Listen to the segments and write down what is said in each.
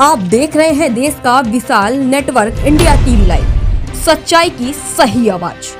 आप देख रहे हैं देश का विशाल नेटवर्क इंडिया टीवी लाइव सच्चाई की सही आवाज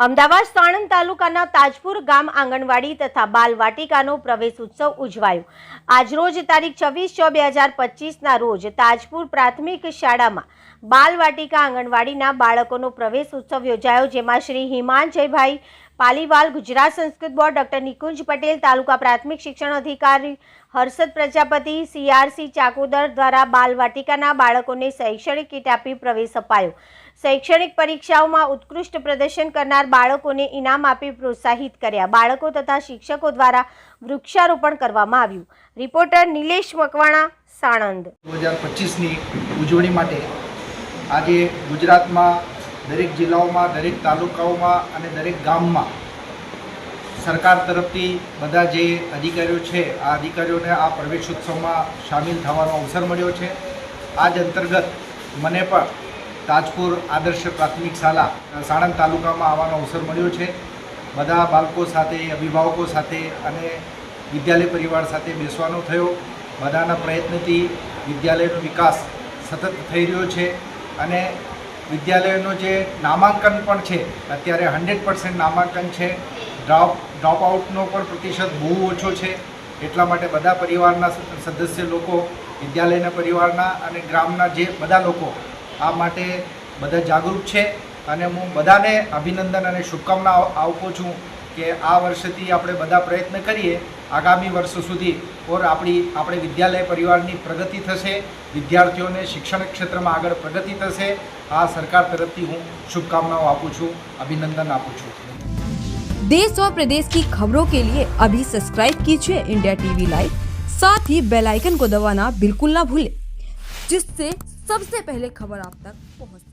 અમદાવાદ સાણંદ તાલુકાના તાજપુર ગામ આંગણવાડી તથા બાલ વાટિકાનો પ્રવેશ ઉત્સવ ઉજવાયો આજરોજ તારીખ છવ્વીસ છ બે હજાર પચીસના રોજ તાજપુર પ્રાથમિક શાળામાં બાલ વાટિકા આંગણવાડીના બાળકોનો પ્રવેશ ઉત્સવ યોજાયો જેમાં શ્રી હિમાંજયભાઈ પાલીવાલ ગુજરાત સંસ્કૃત બોર્ડ ડોક્ટર નિકુંજ પટેલ, તાલુકા પ્રાથમિક શિક્ષણ અધિકારી હર્ષદ પ્રજાપતિ સીઆરસી ચાકોદર દ્વારા બાલ વાટિકાના બાળકોને શૈક્ષણિક કીટ આપી પ્રવેશ અપાયો. શૈક્ષણિક પરીક્ષાઓમાં ઉત્કૃષ્ટ પ્રદર્શન કરનાર બાળકોને ઇનામ આપી પ્રોત્સાહિત કર્યા. બાળકો તથા શિક્ષકો દ્વારા વૃક્ષારોપણ કરવામાં આવ્યું. રિપોર્ટર નિલેશ મકવાણા, સાણંદ. બે હજાર પચીસની ઉજવણી માટે આજે ગુજરાતમાં દરેક જિલ્લાઓમાં, દરેક તાલુકાઓમાં અને દરેક ગામમાં સરકાર તરફથી બધા જે અધિકારીઓ છે, આ અધિકારીઓને આ પ્રવેશોત્સવમાં સામેલ થવાનો અવસર મળ્યો છે. આ જ અંતર્ગત મને પણ તાજપુર આદર્શ પ્રાથમિક શાળા સાણંદ તાલુકામાં આવવાનો અવસર મળ્યો છે. બધા બાળકો સાથે, અભિભાવકો સાથે અને વિદ્યાલય પરિવાર સાથે બેસવાનો થયો. બધાના પ્રયત્નથી વિદ્યાલયનો વિકાસ સતત થઈ રહ્યો છે અને વિદ્યાલયનું જે નામાંકન પણ છે, અત્યારે હંડ્રેડ પર્સન્ટ નામાંકન છે. ડ્રોપ ડ્રોપ આઉટનો પણ પ્રતિશત બહુ ઓછો છે. એટલા માટે બધા પરિવારના સદસ્ય લોકો, વિદ્યાલયના પરિવારના અને ગ્રામના જે બધા લોકો, આ માટે બધા જાગૃત છે. અને હું બધાને અભિનંદન અને શુભકામના આપું છું. કે આ વર્ષથી આપણે બધા પ્રયત્ન કરીએ આગામી વર્ષો સુધી ઓર આપણી આપણે વિદ્યાલય પરિવારની પ્રગતિ થશે વિદ્યાર્થીઓને શિક્ષણ ક્ષેત્રમાં આગળ પ્રગતિ થશે આ સરકાર તરફથી હું શુભકામનાઓ આપું છું અભિનંદન આપું છું देश और प्रदेश की खबरों के लिए अभी सब्सक्राइब कीजिए इंडिया टीवी लाइव साथ ही बेल आइकन को दबाना बिल्कुल ना भूलें जिससे सबसे पहले खबर आप तक पहुंच सके